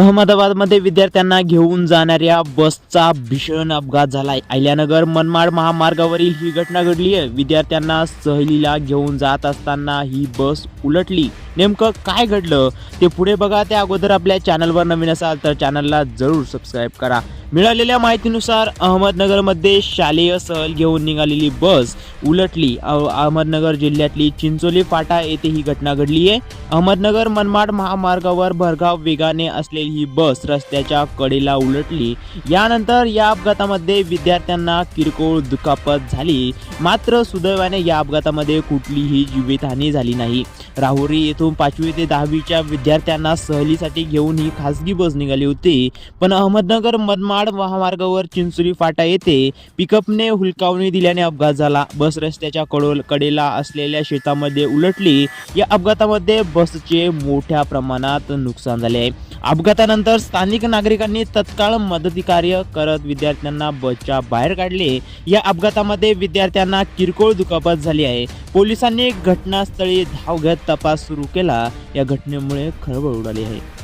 अहमदाबादमध्ये विद्यार्थ्यांना घेऊन जाणाऱ्या बसचा भीषण अपघात झालाय. अहिल्यानगर मनमाड महामार्गावरील ही घटना घडली आहे विद्यार्थ्यांना सहलीला घेऊन जात असताना ही बस उलटली. नेमकं काय घडलं ते पुढे बघा. त्या अगोदर आपल्या चॅनलवर नवीन असाल तर चॅनलला जरूर सबस्क्राईब करा. मिळालेल्या माहितीनुसार अहमदनगरमध्ये शालेय सहल घेऊन निघालेली बस उलटली. अहमदनगर जिल्ह्यातली चिंचोली फाटा येथे ही घटना घडली आहे. अहमदनगर मनमाड महामार्गावर भरधाव वेगाने असलेली ही बस रस्त्याच्या कडेला उलटली. यानंतर या अपघातामध्ये विद्यार्थ्यांना किरकोळ दुखापत झाली. मात्र सुदैवाने या अपघातामध्ये कुठलीही जीवितहानी झाली नाही. राहुरी येथून पाचवी ते दहावीच्या विद्यार्थ्यांना सहलीसाठी घेऊन ही खासगी बस निघाली होती. पण अहमदनगर मनमाड महामार्गावर चिंचुरी फाटा येथे पिकअपने हुलकावणी दिल्याने अपघात झाला. बस रस्त्याच्या कडोल कडेला असलेल्या शेतामध्ये उलटली. या अपघातामध्ये बसचे मोठ्या प्रमाणात नुकसान झाले आहे. अपघातानंतर स्थानिक नागरिकांनी तत्काळ मदती कार्य करत विद्यार्थ्यांना बसच्या बाहेर काढले. या अपघातामध्ये विद्यार्थ्यांना किरकोळ दुखापत झाली आहे. पोलिसांनी घटनास्थळी धाव घेत तपास सुरू केला. या घटनेमुळे खळबळ उडाली आहे.